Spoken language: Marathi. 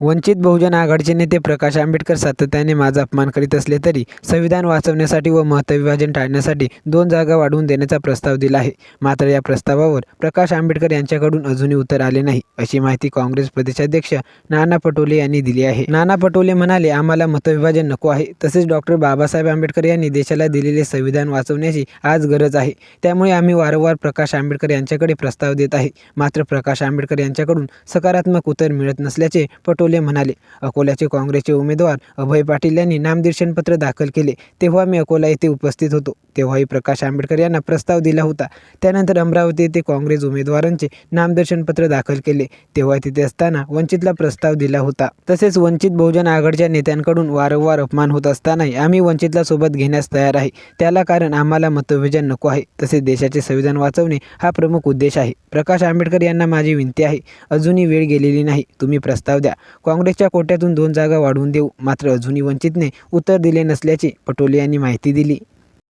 वंचित बहुजन आघाडीचे नेते प्रकाश आंबेडकर सातत्याने माझा अपमान करीत असले तरी संविधान वाचवण्यासाठी व मतविभाजन टाळण्यासाठी दोन जागा वाढवून देण्याचा प्रस्ताव दिला आहे. मात्र या प्रस्तावावर प्रकाश आंबेडकर यांच्याकडून अजूनही उत्तर आले नाही अशी माहिती काँग्रेस प्रदेशाध्यक्ष नाना पटोले यांनी दिली आहे. नाना पटोले म्हणाले आम्हाला मतविभाजन नको आहे. तसेच डॉक्टर बाबासाहेब आंबेडकर यांनी देशाला दिलेले संविधान वाचवण्याची आज गरज आहे. त्यामुळे आम्ही वारंवार प्रकाश आंबेडकर यांच्याकडे प्रस्ताव देत आहे. मात्र प्रकाश आंबेडकर यांच्याकडून सकारात्मक उत्तर मिळत नसल्याचे पटोले म्हणाले. अकोल्याचे काँग्रेसचे उमेदवार अभय पाटील यांनी नामदर्शनपत्र दाखल केले. तेव्हा मी अकोला येथे उपस्थित होतो. तेव्हाही प्रकाश आंबेडकर यांना प्रस्ताव दिला होता. त्यानंतर अमरावती येथे काँग्रेस उमेदवारांचे नामदर्शनपत्र दाखल केले. तेव्हा तिथे असताना वंचितला प्रस्ताव दिला होता. तसेच वंचित बहुजन आघाडीच्या नेत्यांकडून वारंवार अपमान होत असतानाही आम्ही वंचितला सोबत घेण्यास तयार आहे. त्याला कारण आम्हाला मतविभाजन नको आहे. तसेच देशाचे संविधान वाचवणे हा प्रमुख उद्देश आहे. प्रकाश आंबेडकर यांना माझी विनंती आहे. अजूनही वेळ गेलेली नाही. तुम्ही प्रस्ताव द्या. काँग्रेसच्या कोट्यातून दोन जागा वाढवून देऊ. मात्र अजूनही वंचितने उत्तर दिले नसल्याचे पटोले यांनी माहिती दिली.